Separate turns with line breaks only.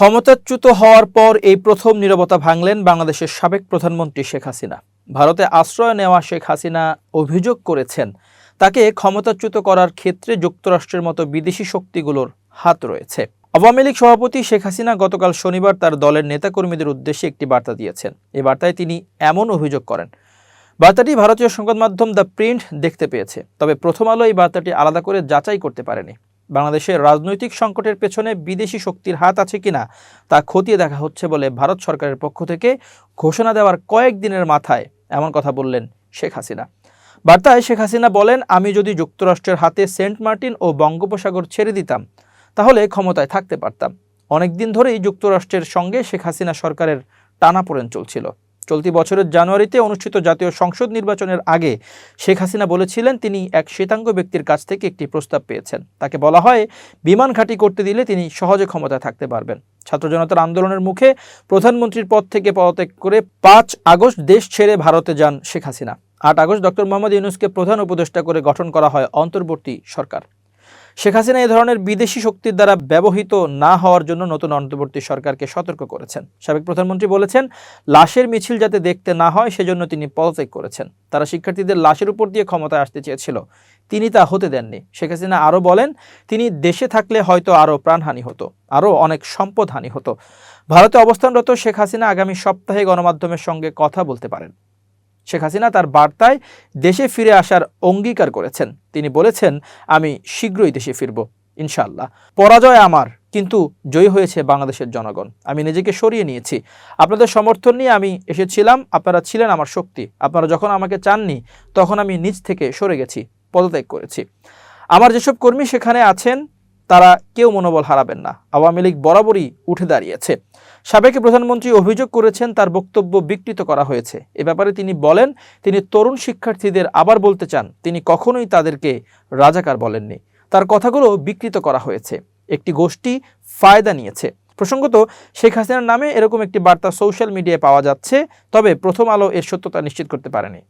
ক্ষমতাচ্যুত হওয়ার পর এই প্রথম নীরবতা ভাঙলেন বাংলাদেশের সাবেক প্রধানমন্ত্রী শেখ হাসিনা। ভারতে আশ্রয় নেওয়া শেখ হাসিনা অভিযোগ করেছেন, তাকে ক্ষমতাচ্যুত করার ক্ষেত্রে যুক্তরাষ্ট্রের মতো বিদেশি শক্তিগুলোর হাত রয়েছে। আওয়ামী লীগ সভাপতি শেখ হাসিনা গতকাল শনিবার তার দলের নেতাকর্মীদের উদ্দেশ্যে একটি বার্তা দিয়েছেন। এই বার্তায় তিনি এমন অভিযোগ করেন। বার্তাটি ভারতীয় সংবাদ মাধ্যম দ্য প্রিন্ট দেখতে পেয়েছে, তবে প্রথম আলো এই বার্তাটি আলাদা করে যাচাই করতে পারেনি। বাংলাদেশের রাজনৈতিক সংকটের পেছনে বিদেশি শক্তির হাত আছে কিনা তা খতিয়ে দেখা হচ্ছে বলে ভারত সরকারের পক্ষ থেকে ঘোষণা দেওয়ার কয়েকদিনের মাথায় এমন কথা বললেন শেখ হাসিনা। বার্তায় শেখ হাসিনা বলেন, আমি যদি যুক্তরাষ্ট্রের হাতে সেন্ট মার্টিন ও বঙ্গোপসাগর ছেড়ে দিতাম, তাহলে ক্ষমতায় থাকতে পারতাম। অনেকদিন ধরেই যুক্তরাষ্ট্রের সঙ্গে শেখ হাসিনা সরকারের টানাপোড়েন চলছিল। চলতি বছরের জানুয়ারিতে অনুষ্ঠিত জাতীয় সংসদ নির্বাচনের আগে শেখ হাসিনা বলেছিলেন তিনি এক শ্বেতাঙ্গ ব্যক্তির কাছ থেকে একটি প্রস্তাব পেয়েছেন। তাকে বলা হয়, বিমান ঘাঁটি করতে দিলে তিনি সহজে ক্ষমতায় থাকতে পারবেন। ছাত্র জনতার আন্দোলনের মুখে প্রধানমন্ত্রীর পদ থেকে পদত্যাগ করে পাঁচ আগস্ট দেশ ছেড়ে ভারতে যান শেখ হাসিনা। আট আগস্ট ডক্টর মোহাম্মদ ইউনুসকে প্রধান উপদেষ্টা করে গঠন করা হয় অন্তর্বর্তী সরকার। শেখ হাসিনা এই ধরনের বিদেশি শক্তির দ্বারা ব্যবহৃত না হওয়ার জন্য নতুন অন্তর্বর্তী সরকারকে সতর্ক করেছেন। সাবেক প্রধানমন্ত্রী বলেছেন, লাশের মিছিল যাতে দেখতে না হয়, সেজন্য তিনি পদত্যাগ করেছেন। তারা শিক্ষার্থীদের লাশের উপর দিয়ে ক্ষমতায় আসতে চেয়েছিল। তিনি তা হতে দেননি। শেখ হাসিনা আরও বলেন, তিনি দেশে থাকলে হয়তো আরও প্রাণহানি হতো, আরও অনেক সম্পদহানি হতো। ভারতে অবস্থানরত শেখ হাসিনা আগামী সপ্তাহে গণমাধ্যমের সঙ্গে কথা বলতে পারেন। শেখ হাসিনা তার বার্তায় দেশে ফিরে আসার অঙ্গীকার করেছেন। তিনি বলেছেন, আমি শীঘ্রই দেশে ফিরব ইনশাল্লাহ পরাজয় আমার, কিন্তু জয়ী হয়েছে বাংলাদেশের জনগণ। আমি নিজেকে সরিয়ে নিয়েছি। আপনাদের সমর্থন নিয়ে আমি এসেছিলাম। আপনারা ছিলেন আমার শক্তি। আপনারা যখন আমাকে চাননি, তখন আমি নিজ থেকে সরে গেছি, পদত্যাগ করেছি। আমার যেসব কর্মী সেখানে আছেন তারা কেউ মনোবল হারাবেন না। আওয়ামী লীগ বরাবরই উঠে দাঁড়িয়েছে। সাবেক প্রধানমন্ত্রী অভিযোগ করেছেন, তার বক্তব্য বিকৃত করা হয়েছে। এ ব্যাপারে তিনি বলেন, তিনি তরুণ শিক্ষার্থীদের আবার বলতে চান, তিনি কখনোই তাদেরকে রাজাকার বলেননি। তার কথাগুলো বিকৃত করা হয়েছে। একটি গোষ্ঠী ফায়দা নিয়েছে। প্রসঙ্গত, শেখ হাসিনার নামে এরকম একটি বার্তা সোশ্যাল মিডিয়ায় পাওয়া যাচ্ছে, তবে প্রথম আলো এর সত্যতা নিশ্চিত করতে পারেনি।